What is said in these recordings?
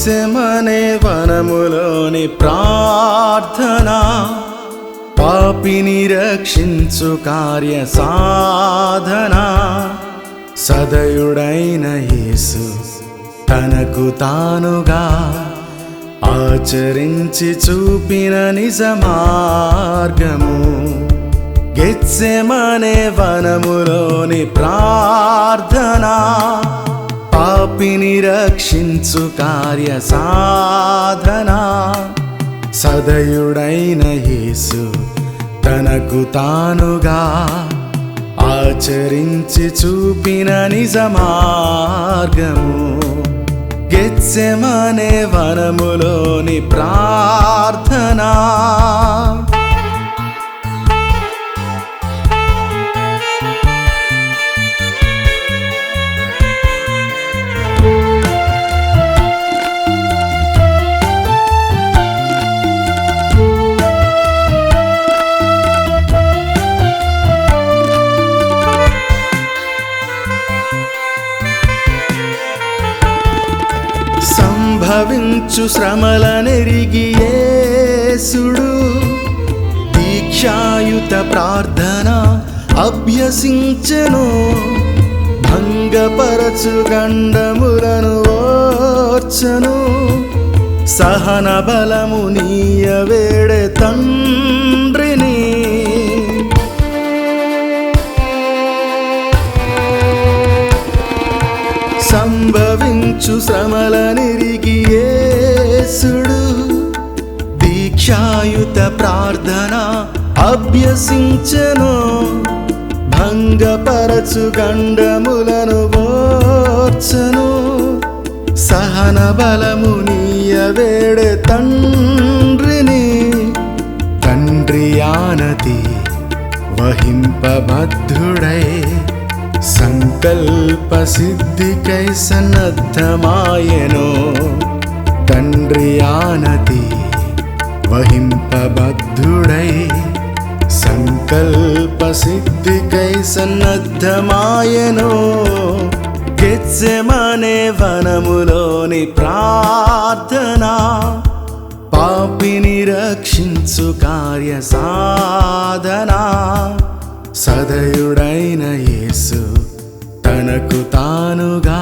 గెత్సెమనే వనములోని ప్రార్థన. పాపిని రక్షించు కార్య సాధన. సదయుడైన యేసు తనకు తానుగా ఆచరించి చూపిన నిజ మార్గము గెత్సెమనే వనములోని ప్రార్థన. పాపిని రక్షించు కార్య సాధన సదయుడైన యేసు తనకు తానుగా ఆచరించి చూపిన నిజ మార్గము గెత్సెమనే వనములోని ప్రార్థన. సంభవించు శ్రమల నెరిగి దీక్షాయుత ప్రార్థన అభ్యసించెను. భంగపరచు గండములను ఓర్చను. సహన బలము నీయ వేడే తండ్రిని. సంభవించు శ్రమల నిరిగి ఏసుడు దీక్షాయుత ప్రార్థన అభ్యసించను. భంగపరచు గండములను ఓర్చను. సహన బలము నీయవేడే తండ్రిని. తండ్రి ఆనతి వహింపబద్ధుడై సం సిద్ధికై సన్నద్ధమాయను తండ్రి ఆనతి వహింపబద్ధుడై సంకల్ప సిద్ధికై సన్నద్ధమాయనో గెచ్చమనే వనములోని ప్రార్థన పాపిని రక్షించు కార్య సాధన సదయుడైన యేసు తనకు తానుగా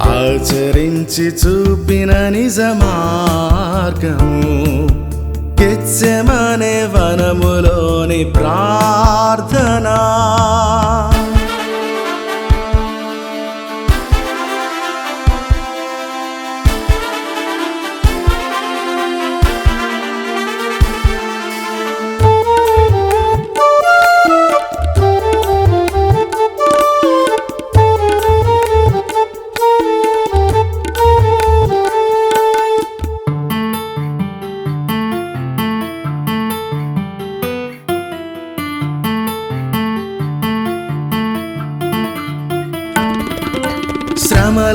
ఆచరించి చూపిన నిజ మార్గము వనములోని ప్రార్థన.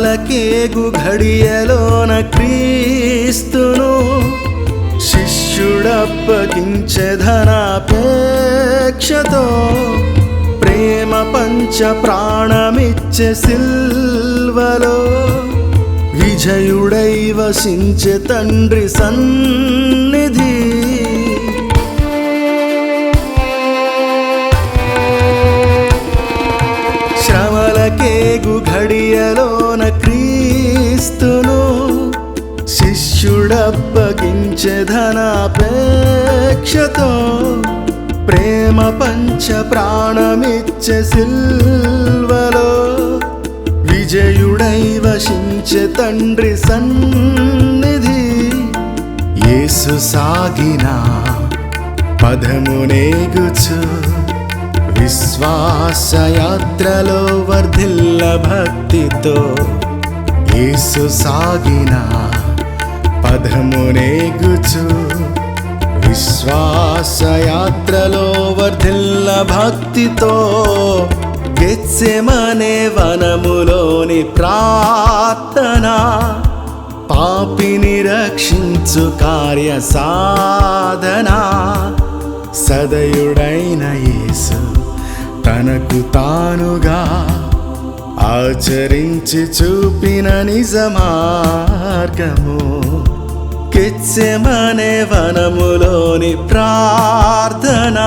శ్రమలకేగు ఘడియలోన క్రీస్తును శిష్యుడప్పగించెధనాపేక్షతో ప్రేమ పంచ ప్రాణమిచ్చే సిల్వలో విజయుడై వసించే తండ్రి సన్నిధి. శ్రమలకేగు ఘడియలో క్రీస్తును శిష్యుడప్పగించెధనాపేక్షతో ప్రేమ పంచ ప్రాణమిచ్చే సిల్వలో విజయుడై వశించే తండ్రి సన్నిధి యేసు సాగిన పదమునేగుచు విశ్వాసయాత్రలో వర్ధిల్ల భక్తితో యేసు సాగిన పదమునేగుచు విశ్వాసయాత్రలో వర్ధిల్ల భక్తితో గెత్సెమనే వనములోని ప్రార్థన. పాపిని రక్షించు కార్య సాధన. సదయుడైన యేసు తనకు తానుగా ఆచరించి చూపిన నిజ మార్గము కెచ్చెమనే వనములోని ప్రార్థన.